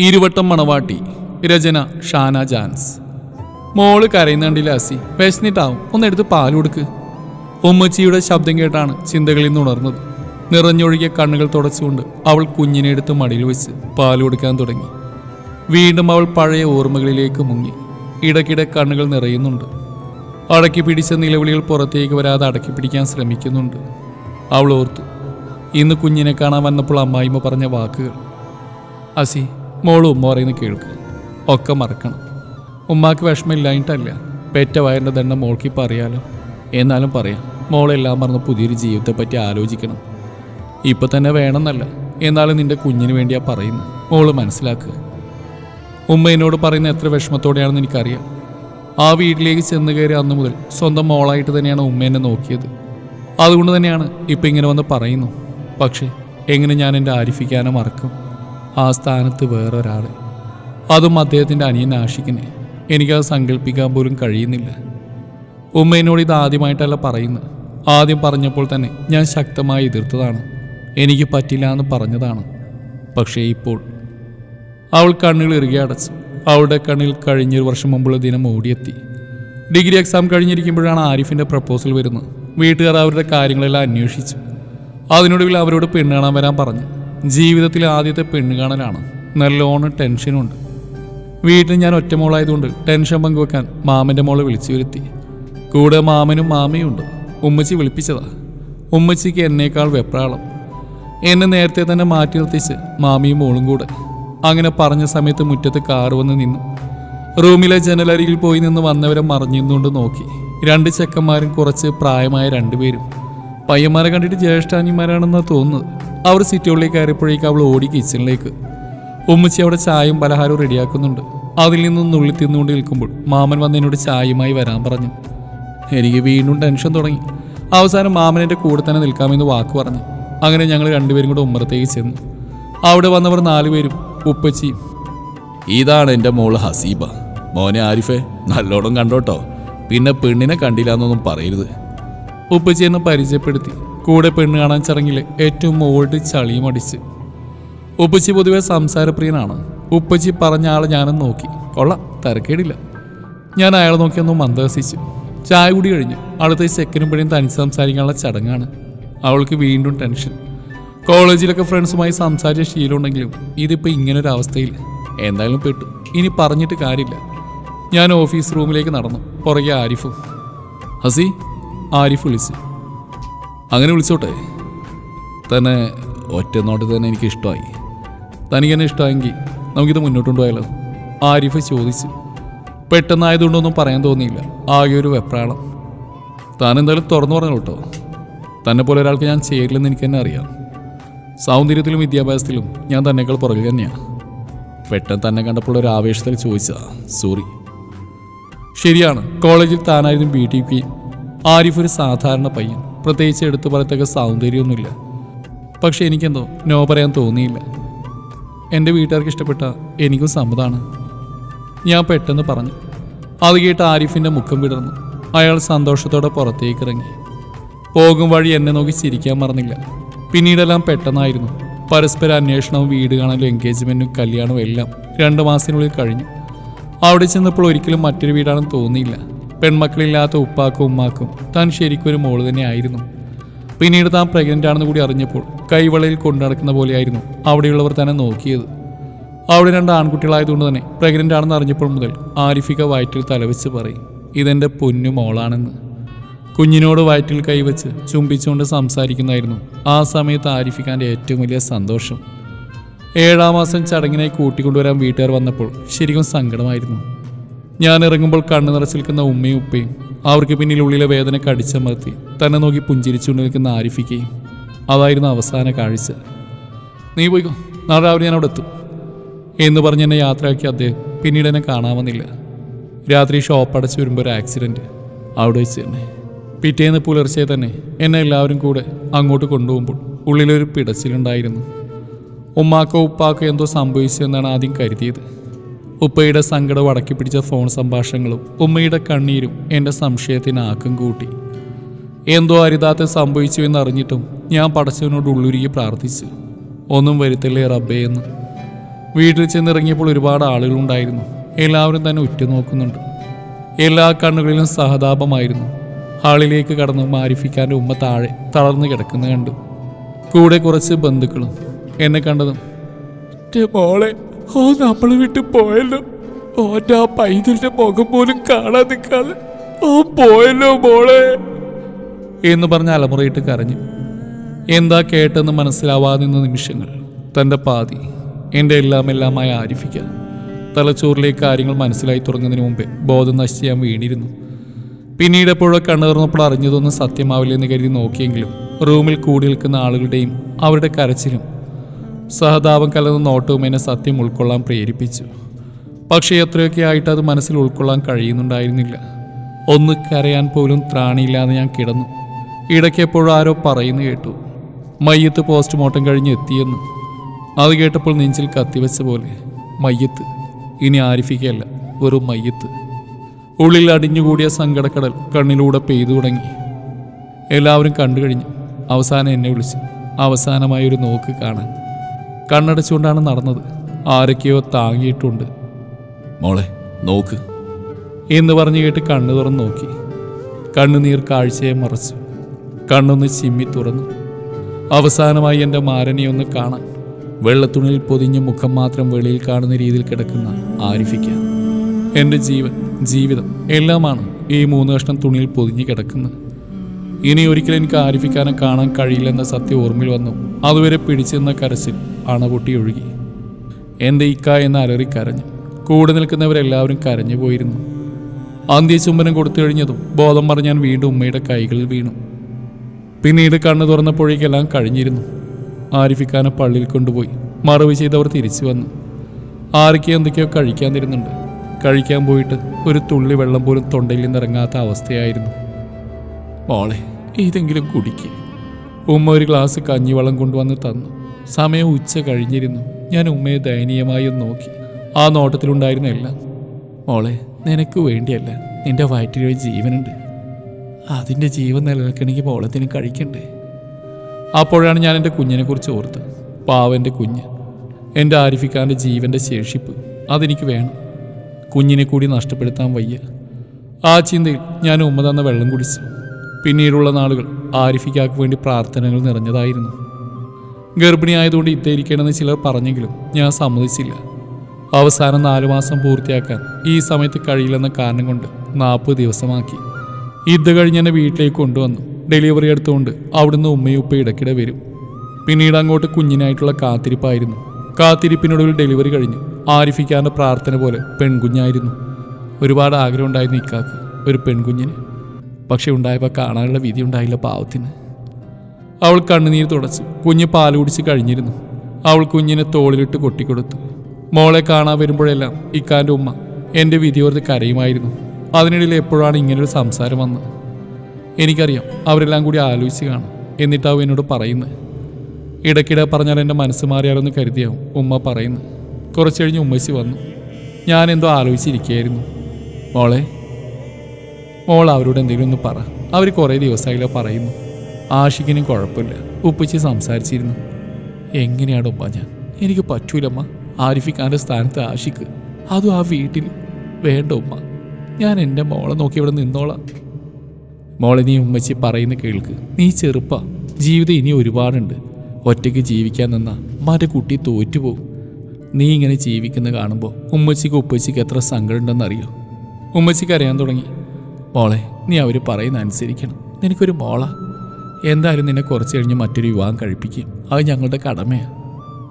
ഇരുവട്ടം മണവാട്ടി. രചന ഷാന ജാൻസ്. മോൾ കരയുന്നുണ്ടില്ല അസി? വിശന്നിട്ടാവും. ഒന്നെടുത്ത് പാൽ കൊടുക്ക്. ഉമ്മച്ചിയുടെ ശബ്ദം കേട്ടാണ് ചിന്തകളിൽ നിന്ന് ഉണർന്നത്. നിറഞ്ഞൊഴുകിയ കണ്ണുകൾ തുടച്ചുകൊണ്ട് അവൾ കുഞ്ഞിനെ എടുത്ത് മടിയിൽ വെച്ച് പാൽ കൊടുക്കാൻ തുടങ്ങി. വീണ്ടും അവൾ പഴയ ഓർമ്മകളിലേക്ക് മുങ്ങി. ഇടയ്ക്കിടെ കണ്ണുകൾ നിറയുന്നുണ്ട്. അടക്കി പിടിച്ച നിലവിളികൾ പുറത്തേക്ക് വരാതെ അടക്കി പിടിക്കാൻ ശ്രമിക്കുന്നുണ്ട്. അവൾ ഓർത്തു. ഇന്ന് കുഞ്ഞിനെ കാണാൻ വന്നപ്പോൾ അമ്മായിമ്മ പറഞ്ഞ വാക്കുകൾ. അസി മോളും ഉമ്മ പറയുന്ന കേൾക്ക്. ഒക്കെ മറക്കണം. ഉമ്മാക്ക് വിഷമമില്ലായിട്ടല്ല പെറ്റ വയറിന്റെ ദണ്ണം മോൾക്ക് ഇപ്പം അറിയാലോ. എന്നാലും പറയാം മോളെല്ലാം മറന്ന് പുതിയൊരു ജീവിതത്തെപ്പറ്റി ആലോചിക്കണം. ഇപ്പം തന്നെ വേണമെന്നല്ല. എന്നാലും നിന്റെ കുഞ്ഞിന് വേണ്ടിയാ പറയുന്നത്. മോൾ മനസ്സിലാക്കുക ഉമ്മ എന്നോട് പറയുന്ന എത്ര വിഷമത്തോടെയാണെന്ന് എനിക്കറിയാം. ആ വീട്ടിലേക്ക് ചെന്ന് കയറി അന്നു മുതൽ സ്വന്തം മോളായിട്ട് തന്നെയാണ് ഉമ്മ എന്നെ നോക്കിയത്. അതുകൊണ്ട് തന്നെയാണ് ഇപ്പം ഇങ്ങനെ വന്ന് പറയുന്നു. പക്ഷേ എങ്ങനെ ഞാൻ എന്റെ ആരിഫിക്കാനെ മറക്കും? ആ സ്ഥാനത്ത് വേറൊരാൾ. അതും അദ്ദേഹത്തിന്റെ അനിയൻ ആഷിക്കിനെ എനിക്കത് സങ്കല്പിക്കാൻ പോലും കഴിയുന്നില്ല. ഉമ്മ ഇത് ആദ്യമായിട്ടല്ല പറയുന്നത്. ആദ്യം പറഞ്ഞപ്പോൾ തന്നെ ഞാൻ ശക്തമായി എതിർത്തതാണ്. എനിക്ക് പറ്റില്ല എന്ന് പറഞ്ഞതാണ്. പക്ഷേ ഇപ്പോൾ അവൾ കണ്ണുകൾ ഇറുകെ അടച്ചു. അവളുടെ കണ്ണിൽ കഴിഞ്ഞൊരു വർഷം മുമ്പുള്ള ദിനം ഓടിയെത്തി. ഡിഗ്രി എക്സാം കഴിഞ്ഞിരിക്കുമ്പോഴാണ് ആരിഫിന്റെ പ്രപ്പോസൽ വരുന്നത്. വീട്ടുകാർ അവരുടെ കാര്യങ്ങളെല്ലാം അന്വേഷിച്ചു. അതിനൊടുവിൽ അവരോട് പെണ്ണ് കാണാൻ വരാൻ പറഞ്ഞു. ജീവിതത്തിലെ ആദ്യത്തെ പെണ്ണ് കാണലാണ് നല്ലോണം ടെൻഷനുണ്ട്. വീട്ടിൽ ഞാൻ ഒറ്റമോളായതുകൊണ്ട് ടെൻഷൻ പങ്കുവെക്കാൻ മാമന്റെ മോളെ വിളിച്ചു വരുത്തി. കൂടെ മാമനും മാമയും ഉണ്ട് ഉമ്മച്ചി വിളിപ്പിച്ചതാ. ഉമ്മച്ചിക്ക് എന്നേക്കാൾ വെപ്രാളം. എന്നെ നേരത്തെ തന്നെ മാറ്റി നിർത്തിച്ച് മാമിയും മോളും കൂടെ. അങ്ങനെ പറഞ്ഞ സമയത്ത് മുറ്റത്ത് കാറ് വന്ന് നിന്നു. റൂമിലെ ജനലരികിൽ പോയി നിന്ന് വന്നവരെ മറിഞ്ഞുകൊണ്ട് നോക്കി. രണ്ട് ചെക്കന്മാരും കുറച്ച് പ്രായമായ രണ്ടുപേരും പയ്യന്മാരെ കണ്ടിട്ട് ജ്യേഷ്ഠാനിമാരാണെന്നാണ് തോന്നുന്നത്. അവർ സിറ്റോളിലേക്ക് കയറിയപ്പോഴേക്ക് അവൾ ഓടി കിച്ചണിലേക്ക്. ഉമ്മച്ചി അവിടെ ചായയും പലഹാരവും റെഡിയാക്കുന്നുണ്ട്. അതിൽ നിന്നും നുള്ളി തിന്നുകൊണ്ട് നിൽക്കുമ്പോൾ മാമൻ വന്ന് എന്നോട് ചായയുമായി വരാൻ പറഞ്ഞു. എനിക്ക് വീണ്ടും ടെൻഷൻ തുടങ്ങി. അവസാനം മാമൻ എന്റെ കൂടെ തന്നെ നിൽക്കാമെന്ന് വാക്ക് പറഞ്ഞു. അങ്ങനെ ഞങ്ങൾ രണ്ടുപേരും കൂടെ ഉമ്മറത്തേക്ക് ചെന്നു. അവിടെ വന്നവർ നാലുപേരും ഉപ്പച്ചിയും. ഇതാണ് എന്റെ മോൾ ഹസീബ. മോനെ ആരിഫെ നല്ലോണം കണ്ടോട്ടോ. പിന്നെ പെണ്ണിനെ കണ്ടില്ല എന്നൊന്നും പറയരുത്. ഉപ്പച്ചി പരിചയപ്പെടുത്തി. കൂടെ പെണ്ണ് കാണാൻ ചടങ്ങിലെ ഏറ്റവും ഓൾഡ് ചളിയും അടിച്ച്. ഉപ്പച്ചി പൊതുവെ സംസാരപ്രിയനാണ്. ഉപ്പച്ചി പറഞ്ഞ ആളെ ഞാനും നോക്കി. കൊള്ളാം തരക്കേടില്ല. ഞാൻ അയാളെ നോക്കിയൊന്ന് മന്ദഹസിച്ചു. ചായ കൂടി കഴിഞ്ഞു അടുത്ത സെക്കൻഡും പിഴയും തനിച്ച് സംസാരിക്കാനുള്ള ചടങ്ങാണ്. അവൾക്ക് വീണ്ടും ടെൻഷൻ. കോളേജിലൊക്കെ ഫ്രണ്ട്സുമായി സംസാരിച്ച ശീലമുണ്ടെങ്കിലും ഇതിപ്പോൾ ഇങ്ങനൊരു അവസ്ഥയിൽ എന്തായാലും പെട്ടു. ഇനി പറഞ്ഞിട്ട് കാര്യമില്ല. ഞാൻ ഓഫീസ് റൂമിലേക്ക് നടന്നു. പുറകെ ആരിഫും. ഹസി ആരിഫ് വിളിച്ചു. അങ്ങനെ വിളിച്ചോട്ടെ. തന്നെ ഒറ്റ നോട്ടത്തിൽ തന്നെ എനിക്ക് ഇഷ്ടമായി തനിക്ക് എന്നെ ഇഷ്ടമായെങ്കിൽ നമുക്കിത് മുന്നോട്ട് കൊണ്ടുപോയാലോ ആരിഫ് ചോദിച്ചു. പെട്ടെന്നായതുകൊണ്ടൊന്നും പറയാൻ തോന്നിയില്ല. ആകെ ഒരു വെപ്രാളം. താൻ എന്തായാലും തുറന്നു പറഞ്ഞു കേട്ടോ തന്നെ പോലെ ഒരാൾക്ക് ഞാൻ ചെയ്യില്ലെന്ന് എനിക്ക് തന്നെ അറിയാം. സൗന്ദര്യത്തിലും വിദ്യാഭ്യാസത്തിലും ഞാൻ തന്നെക്കാൾ പുറകിൽ തന്നെയാണ് പെട്ടെന്ന് തന്നെ കണ്ടപ്പോൾ ഒരു ആവേശത്തിൽ ചോദിച്ചാ സോറി. ശരിയാണ് കോളേജിൽ താനായിരുന്നു ബി ടി പി ആരിഫ് ഒരു സാധാരണ പയ്യൻ. പ്രത്യേകിച്ച് എടുത്തു പറയത്തക്ക സൗന്ദര്യമൊന്നുമില്ല. പക്ഷെ എനിക്കെന്തോ നോ പറയാൻ തോന്നിയില്ല. എന്റെ വീട്ടുകാർക്ക് ഇഷ്ടപ്പെട്ട എനിക്കും സമ്മതമാണ് ഞാൻ പെട്ടെന്ന് പറഞ്ഞു. അത് കേട്ട് ആരിഫിന്റെ മുഖം വിടർന്നു. അയാൾ സന്തോഷത്തോടെ പുറത്തേക്ക് ഇറങ്ങി പോകും വഴി എന്നെ നോക്കി ചിരിക്കാൻ മറന്നില്ല. പിന്നീടെല്ലാം പെട്ടെന്നായിരുന്നു. പരസ്പര അന്വേഷണവും വീട് കാണലും എൻഗേജ്മെന്റും കല്യാണവും എല്ലാം രണ്ട് മാസത്തിനുള്ളിൽ കഴിഞ്ഞു. അവിടെ ചെന്നപ്പോൾ ഒരിക്കലും മറ്റൊരു വീടാണെന്ന് തോന്നിയില്ല. പെൺമക്കളില്ലാത്ത ഉപ്പാക്കും ഉമ്മാക്കും താൻ ശരിക്കും ഒരു മോൾ തന്നെ ആയിരുന്നു പിന്നീട് താൻ പ്രഗ്നന്റ് ആണെന്ന് കൂടി അറിഞ്ഞപ്പോൾ കൈവളയിൽ കൊണ്ടുനടക്കുന്ന പോലെയായിരുന്നു അവിടെയുള്ളവർ തന്നെ നോക്കിയത്. അവിടെ രണ്ട് ആൺകുട്ടികളായതുകൊണ്ട് തന്നെ പ്രഗ്നന്റ് ആണെന്ന് അറിഞ്ഞപ്പോൾ മുതൽ ആരിഫിക വയറ്റിൽ തലവെച്ച് പറയും ഇതെന്റെ പൊന്നു മോളാണെന്ന്. കുഞ്ഞിനോട് വയറ്റിൽ കൈവച്ച് ചുംബിച്ചുകൊണ്ട് സംസാരിക്കുന്നതായിരുന്നു ആ സമയത്ത് ആരിഫിക്കാന്റെ ഏറ്റവും വലിയ സന്തോഷം. ഏഴാം മാസം ചടങ്ങിനായി കൂട്ടിക്കൊണ്ടുവരാൻ വീട്ടുകാർ വന്നപ്പോൾ ശരിക്കും സങ്കടമായിരുന്നു. ഞാൻ ഇറങ്ങുമ്പോൾ കണ്ണു നിറച്ചിൽക്കുന്ന ഉമ്മയും ഉപ്പയും അവർക്ക് പിന്നിൽ ഉള്ളിലെ വേദന കടിച്ചമർത്തി തന്നെ നോക്കി പുഞ്ചിരിച്ചുകൊണ്ട് നിൽക്കുന്ന ആരിഫിക്കയും. അതായിരുന്നു അവസാന കാഴ്ച. നീ പോയിക്കോ. നാളെ രാവിലെ ഞാൻ അവിടെ എത്തും. എന്ന് പറഞ്ഞ് എന്നെ യാത്രയാക്കി അദ്ദേഹം പിന്നീട് എന്നെ കാണാമെന്നില്ല. രാത്രി ഷോപ്പ് അടച്ച് വരുമ്പോൾ ഒരു ആക്സിഡന്റ് അവിടെ വെച്ച് തന്നെ. പിറ്റേന്ന് പുലർച്ചെ തന്നെ എന്നെ എല്ലാവരും കൂടെ അങ്ങോട്ട് കൊണ്ടുപോകുമ്പോൾ ഉള്ളിലൊരു പിടച്ചിലുണ്ടായിരുന്നു. ഉമ്മാക്കോ ഉപ്പാക്കോ എന്തോ സംഭവിച്ചു എന്നാണ് ആദ്യം കരുതിയത്. ഉപ്പയുടെ സങ്കടം അടക്കി പിടിച്ച ഫോൺ സംഭാഷണങ്ങളും ഉമ്മയുടെ കണ്ണീരും എന്റെ സംശയത്തിന് ആക്കം കൂട്ടി. എന്തോ അരിതാത്തെ സംഭവിച്ചു എന്നറിഞ്ഞിട്ടും ഞാൻ പടച്ചവനോട് ഉള്ളുരുകി പ്രാർത്ഥിച്ചു. ഒന്നും വരുത്തില്ലേ റബ്ബേ എന്ന്. വീട്ടിൽ ചെന്നിറങ്ങിയപ്പോൾ ഒരുപാട് ആളുകളുണ്ടായിരുന്നു. എല്ലാവരും തന്നെ ഉറ്റുനോക്കുന്നുണ്ട്. എല്ലാ കണ്ണുകളിലും സഹതാപമായിരുന്നു. ഹാളിലേക്ക് കടന്ന് മാരിഫിക്കാന്റെ ഉമ്മ താഴെ തളർന്നു കിടക്കുന്ന കണ്ടു. കൂടെ കുറച്ച് ബന്ധുക്കളും എന്നെ കണ്ടതും "ന്റെ മോളെ ഓ നമ്മൾ വിട്ട് പോയല്ലോ. ഓന്റെ ആ പൈതലിന്റെ മുഖം പോലും കാണാൻ നിൽക്കാതെ. ഓ പോയല്ലോ മോളെ. എന്ന് പറഞ്ഞ് അലമുറയിട്ട് കരഞ്ഞു. എന്താ കേട്ടെന്ന് മനസ്സിലാവാതെ നിന്ന നിമിഷങ്ങൾ തന്റെ പാതി എന്റെ എല്ലാം എല്ലാമായി ആരിഫിക്കുക തലച്ചോറിലേക്ക് കാര്യങ്ങൾ മനസ്സിലായി തുടങ്ങുന്നതിന് മുമ്പേ ബോധം നശിച്ച് ഞാൻ വീണിരുന്നു. പിന്നീട് എപ്പോഴോ കണ്ണു തുറന്നപ്പോൾ അറിഞ്ഞതൊന്നും സത്യമാവില്ലെന്ന് കരുതി നോക്കിയെങ്കിലും റൂമിൽ കൂടി നിൽക്കുന്ന ആളുകളുടെയും അവരുടെ കരച്ചിലും സഹതാപം കലർന്ന നോട്ടവും എന്നെ സത്യം ഉൾക്കൊള്ളാൻ പ്രേരിപ്പിച്ചു. പക്ഷേ എത്രയൊക്കെ ആയിട്ട് അത് മനസ്സിൽ ഉൾക്കൊള്ളാൻ കഴിയുന്നുണ്ടായിരുന്നില്ല. ഒന്ന് കരയാൻ പോലും ത്രാണിയില്ലാതെ ഞാൻ കിടന്നു. ഇടയ്ക്കെപ്പോഴും ആരോ പറയുന്നു കേട്ടു. മയ്യത്ത് പോസ്റ്റ്മോർട്ടം കഴിഞ്ഞ് എത്തിയെന്ന്. അത് കേട്ടപ്പോൾ നെഞ്ചിൽ കത്തിവെച്ച പോലെ. മയ്യത്ത്. ഇനി ആരിഫിക്കല്ല വെറും മയ്യത്ത്. ഉള്ളിൽ അടിഞ്ഞുകൂടിയ സങ്കടക്കടൽ കണ്ണിലൂടെ പെയ്തു തുടങ്ങി. എല്ലാവരും കണ്ടു കഴിഞ്ഞു. അവസാനം എന്നെ വിളിച്ചു. അവസാനമായൊരു നോക്ക് കാണാൻ. കണ്ണടച്ചുകൊണ്ടാണ് നടന്നത്. ആരൊക്കെയോ താങ്ങിയിട്ടുണ്ട്. മോളെ നോക്ക്. എന്ന് പറഞ്ഞു കേട്ട് കണ്ണു തുറന്നു നോക്കി. കണ്ണുനീർ കാഴ്ചയെ മറച്ചു. കണ്ണൊന്ന് ചിമ്മി തുറന്നു. അവസാനമായി എന്റെ മാരനെ ഒന്ന് കാണാൻ. വെള്ളത്തുണിൽ പൊതിഞ്ഞ മുഖം മാത്രം വെളിയിൽ കാണുന്ന രീതിയിൽ കിടക്കുന്ന ആരിഫിക്ക എന്റെ ജീവൻ ജീവിതം എല്ലാമാണ് ഈ മൂന്ന് കഷ്ണം തുണിയിൽ പൊതിഞ്ഞ് കിടക്കുന്നത്. ഇനി ഒരിക്കലും എനിക്ക് ആരിഫിക്കാനെ കാണാൻ കഴിയില്ലെന്ന സത്യം ഓർമ്മയിൽ വന്നു. അതുവരെ പിടിച്ചെന്ന കരച്ചിൽ. അണപൊട്ടി ഒഴുകി. എന്റെ ഇക്ക എന്ന് അലറി കരഞ്ഞു കൂടെ നിൽക്കുന്നവരെല്ലാവരും കരഞ്ഞു പോയിരുന്നു. അന്ത്യചുംബനം കൊടുത്തു കഴിഞ്ഞതും ബോധം പറഞ്ഞ് ഞാൻ വീണ്ടും ഉമ്മയുടെ കൈകളിൽ വീണു. പിന്നീട് കണ്ണു തുറന്നപ്പോഴേക്കെല്ലാം കഴിഞ്ഞിരുന്നു. ആരിഫിക്കാനെ പള്ളിയിൽ കൊണ്ടുപോയി മറവ് ചെയ്തവർ തിരിച്ചു വന്നു. ആരൊക്കെ എന്തൊക്കെയോ കഴിക്കാൻ തരുന്നുണ്ട്. കഴിക്കാൻ പോയിട്ട് ഒരു തുള്ളി വെള്ളം പോലും തൊണ്ടയിൽ നിന്നിറങ്ങാത്ത അവസ്ഥയായിരുന്നു. മോളെ ഇതെങ്കിലും കുടിക്ക്. ഉമ്മ ഒരു ഗ്ലാസ് കഞ്ഞിവെള്ളം കൊണ്ടുവന്ന് തന്നു. സമയം ഉച്ച കഴിഞ്ഞിരുന്നു. ഞാൻ ഉമ്മയെ ദയനീയമായി നോക്കി. ആ നോട്ടത്തിലുണ്ടായിരുന്ന എല്ലാം. മോളെ നിനക്ക് വേണ്ടിയല്ല. നിന്റെ വയറ്റിലൊരു ജീവനുണ്ട്. അതിന്റെ ജീവൻ നിലനിൽക്കണമെങ്കിൽ മോളത്തിന് കഴിക്കണ്ടേ? അപ്പോഴാണ് ഞാൻ എന്റെ കുഞ്ഞിനെക്കുറിച്ച് ഓർത്ത് പാവന്റെ കുഞ്ഞ്. എന്റെ ആരിഫിക്കാന്റെ ജീവന്റെ ശേഷിപ്പ്. അതെനിക്ക് വേണം. കുഞ്ഞിനെ കൂടി നഷ്ടപ്പെടുത്താൻ വയ്യ. ആ ചിന്തയിൽ ഞാൻ ഉമ്മ തന്ന വെള്ളം കുടിച്ചു. പിന്നീടുള്ള നാളുകൾ ആരിഫിക്കാക്ക് വേണ്ടി പ്രാർത്ഥനകൾ നിറഞ്ഞതായിരുന്നു. ഗർഭിണിയായതുകൊണ്ട് ഇത്തേരിക്കണമെന്ന് ചിലർ പറഞ്ഞെങ്കിലും ഞാൻ സമ്മതിച്ചില്ല. അവസാനം നാലു മാസം പൂർത്തിയാക്കാൻ ഈ സമയത്ത് കഴിയില്ലെന്ന കാരണം കൊണ്ട് നാൽപ്പത് ദിവസമാക്കി. ഇത് കഴിഞ്ഞ് എന്നെ വീട്ടിലേക്ക് കൊണ്ടുവന്നു. ഡെലിവറി എടുത്തുകൊണ്ട് അവിടുന്ന് ഉമ്മയും ഉപ്പ ഇടയ്ക്കിടെ വരും. പിന്നീട് അങ്ങോട്ട് കുഞ്ഞിനായിട്ടുള്ള കാത്തിരിപ്പായിരുന്നു. കാത്തിരിപ്പിനൊടുവിൽ ഡെലിവറി കഴിഞ്ഞു ആരിഫിക്കാന്റെ പ്രാർത്ഥന പോലെ പെൺകുഞ്ഞായിരുന്നു. ഒരുപാട് ആഗ്രഹം ഉണ്ടായിരുന്നു ഇക്കാക്ക് ഒരു പെൺകുഞ്ഞിന്. പക്ഷെ ഉണ്ടായപ്പോൾ കാണാനുള്ള വിധി ഉണ്ടായില്ല പാവത്തിന്. അവൾ കണ്ണുനീർ തുടച്ചു. കുഞ്ഞ് പാൽ കുടിച്ച് കഴിഞ്ഞിരുന്നു. അവൾ കുഞ്ഞിനെ തോളിലിട്ട് കൊട്ടിക്കൊടുത്തു. മോളെ കാണാൻ വരുമ്പോഴെല്ലാം ഇക്കാന്റെ ഉമ്മ എന്റെ വിധിയോർത്ത് കരയുമായിരുന്നു. അതിനിടയിൽ എപ്പോഴാണ് ഇങ്ങനൊരു സംസാരം വന്നത്? എനിക്കറിയാം അവരെല്ലാം കൂടി ആലോചിച്ച് കാണും എന്നിട്ടാവും എന്നോട് പറയുന്നത്. ഇടയ്ക്കിടെ പറഞ്ഞാൽ എന്റെ മനസ്സ് മാറിയാലൊന്ന് കരുതിയാവും ഉമ്മ പറയുന്നു കുറച്ച് കഴിഞ്ഞ് ഉമ്മച്ചി വന്നു. ഞാൻ എന്തോ ആലോചിച്ചിരിക്കുകയായിരുന്നു. മോളെ മോൾ അവരോട് എന്തെങ്കിലും ഒന്ന് പറ. അവർ കുറേ ദിവസമായില്ല പറയുന്നു. ആഷിക്കിനും കുഴപ്പമില്ല. ഉപ്പച്ചി സംസാരിച്ചിരുന്നു. എങ്ങനെയാണ് ഉമ്മ ഞാൻ? എനിക്ക് പറ്റൂലമ്മ. ആരിഫിക്കാന്റെ സ്ഥാനത്ത് ആഷിക്ക് അതും ആ വീട്ടിൽ. വേണ്ട ഉമ്മ. ഞാൻ എന്റെ മോളെ നോക്കി ഇവിടെ നിന്നോളാം. മോളെ നീ ഉമ്മച്ചി പറയുന്ന കേൾക്ക്. നീ ചെറുപ്പ. ജീവിതം ഇനി ഒരുപാടുണ്ട്. ഒറ്റയ്ക്ക് ജീവിക്കാൻ നിന്നാ മറ്റേ കുട്ടി തോറ്റുപോകും നീ ഇങ്ങനെ ജീവിക്കുന്ന കാണുമ്പോൾ ഉമ്മച്ചിക്ക് ഉപ്പച്ചിക്ക് എത്ര സങ്കടമുണ്ടെന്നറിയോ? ഉമ്മച്ചിക്ക് അറിയാൻ തുടങ്ങി. മോളെ നീ അവർ പറയുന്ന അനുസരിക്കണം. നിനക്കൊരു മോള. എന്തായാലും നിന്നെ കുറച്ച് കഴിഞ്ഞ് മറ്റൊരു വിവാഹം കഴിപ്പിക്കും. അത് ഞങ്ങളുടെ കടമയാണ്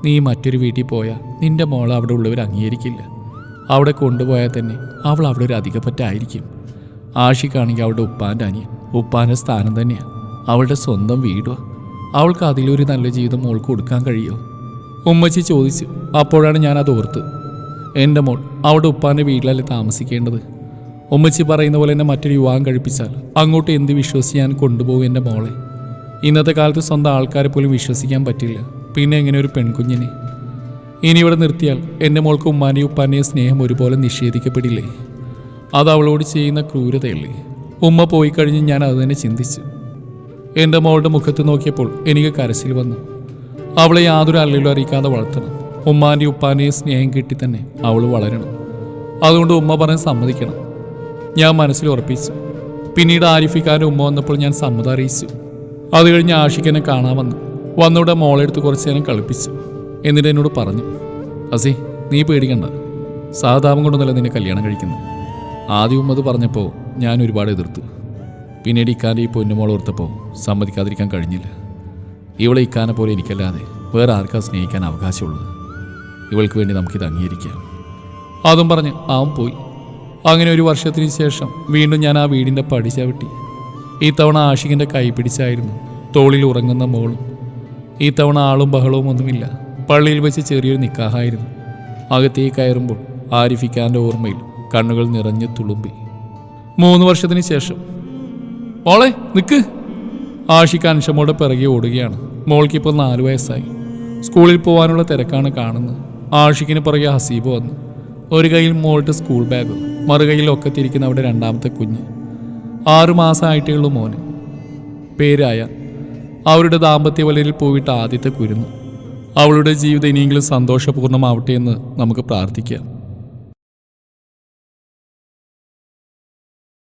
നീ മറ്റൊരു വീട്ടിൽ പോയാൽ നിന്റെ മോൾ അവിടെ ഉള്ളവർ അംഗീകരിക്കില്ല. അവിടെ കൊണ്ടുപോയാൽ തന്നെ അവൾ അവിടെ ഒരു അധികപ്പറ്റായിരിക്കും. ആഷിക്കാണെങ്കിൽ അവളുടെ ഉപ്പാന്റെ അനിയൻ. ഉപ്പാന്റെ സ്ഥാനം തന്നെയാണ് അവളുടെ സ്വന്തം വീടുവാ. അവൾക്ക് അതിലൊരു നല്ല ജീവിതം മോൾക്ക് കൊടുക്കാൻ കഴിയുമോ ഉമ്മച്ചി ചോദിച്ചു. അപ്പോഴാണ് ഞാൻ അത് ഓർത്ത്. എന്റെ മോൾ അവിടെ ഉപ്പാന്റെ വീട്ടിലല്ലേ താമസിക്കേണ്ടത്? ഉമ്മച്ചി പറയുന്ന പോലെ തന്നെ മറ്റൊരു വിവാഹം കഴിപ്പിച്ചാൽ അങ്ങോട്ട് എന്ത് വിശ്വസിച്ച് ഞാൻ കൊണ്ടുപോകും എന്റെ മോളെ? ഇന്നത്തെ കാലത്ത് സ്വന്തം ആൾക്കാരെ പോലും വിശ്വസിക്കാൻ പറ്റില്ല. പിന്നെ എങ്ങനെ ഒരു പെൺകുഞ്ഞിനെ? ഇനി ഇവിടെ നിർത്തിയാൽ എന്റെ മോൾക്ക് ഉമ്മാനെയും ഉപ്പാനെയും സ്നേഹം ഒരുപോലെ നിഷേധിക്കപ്പെടില്ലേ? അത് അവളോട് ചെയ്യുന്ന ക്രൂരതയല്ലേ? ഉമ്മ പോയി കഴിഞ്ഞ് ഞാൻ അത് തന്നെ ചിന്തിച്ചു. എന്റെ മോളുടെ മുഖത്ത് നോക്കിയപ്പോൾ എനിക്ക് കരച്ചിൽ വന്നു. അവളെ യാതൊരു അല്ലലും അറിയിക്കാതെ വളർത്തണം. ഉമ്മാന്റെയും ഉപ്പാന്റെയും സ്നേഹം കിട്ടി തന്നെ അവൾ വളരണം. അതുകൊണ്ട് ഉമ്മ പറഞ്ഞ് സമ്മതിക്കണം. ഞാൻ മനസ്സിൽ ഉറപ്പിച്ചു. പിന്നീട് ആരിഫിക്കാരുടെ ഉമ്മ വന്നപ്പോൾ ഞാൻ സമ്മതം അറിയിച്ചു. അത് കഴിഞ്ഞ് ആഷിക്കനെ കാണാൻ വന്നു. വന്നിവിടെ മോളെടുത്ത് കുറച്ച് നേരം കളിപ്പിച്ചു. എന്നിട്ട് എന്നോട് പറഞ്ഞു അസി നീ പേടിക്കണ്ട. സഹതാപം കൊണ്ടൊന്നല്ല നിന്നെ കല്യാണം കഴിക്കുന്നത്. ആദ്യവും അത് പറഞ്ഞപ്പോൾ ഞാൻ ഒരുപാട് എതിർത്തു. പിന്നീട് ഇക്കാന്റെ ഈ പൊന്നുമോൾ ഓർത്തപ്പോൾ സമ്മതിക്കാതിരിക്കാൻ കഴിഞ്ഞില്ല. ഇവളെ ഇക്കാനെ പോലെ എനിക്കല്ലാതെ വേറെ ആർക്കാ സ്നേഹിക്കാൻ അവകാശമുള്ളത്? ഇവൾക്ക് വേണ്ടി നമുക്കിത് അംഗീകരിക്കാം. അതും പറഞ്ഞ് അവൻ പോയി. അങ്ങനെ ഒരു വർഷത്തിന് ശേഷം വീണ്ടും ഞാൻ ആ വീടിന്റെ പടി ചവിട്ടി. ഈ തവണ ആഷിഖിന്റെ കൈ പിടിച്ചായിരുന്നു. തോളിൽ ഉറങ്ങുന്ന മോളും. ഈ തവണ ആളും ബഹളവും ഒന്നുമില്ല. പള്ളിയിൽ വെച്ച് ചെറിയൊരു നിക്കാഹായിരുന്നു. അകത്തേക്ക് കയറുമ്പോൾ ആരിഫിക്കാന്റെ ഓർമ്മയിൽ കണ്ണുകൾ നിറഞ്ഞു തുളുമ്പി. മൂന്ന് വർഷത്തിന് ശേഷം. മോളെ നിക്ക്. ആഷിഖ് അൻഷമോടെ പിറകെ ഓടുകയാണ്. മോൾക്കിപ്പോൾ നാല് വയസ്സായി. സ്കൂളിൽ പോകാനുള്ള തിരക്കാണ് കാണുന്നത്. ആഷിഖിന് പുറകെ ഹസീബ് വന്നു. ഒരു കയ്യിൽ മോളുടെ സ്കൂൾ ബാഗ് മറുകൈയിൽ ഒക്കത്തിരിക്കുന്ന അവിടെ രണ്ടാമത്തെ കുഞ്ഞ്. ആറു മാസമായിട്ടേ ഉള്ളൂ മോന്. പേരായ അവരുടെ ദാമ്പത്യ വലയിൽ പോയിട്ട് ആദ്യത്തെ കുരുന്നു. അവളുടെ ജീവിതം ഇനിയെങ്കിലും സന്തോഷപൂർണമാവട്ടെ എന്ന് നമുക്ക് പ്രാർത്ഥിക്കാം.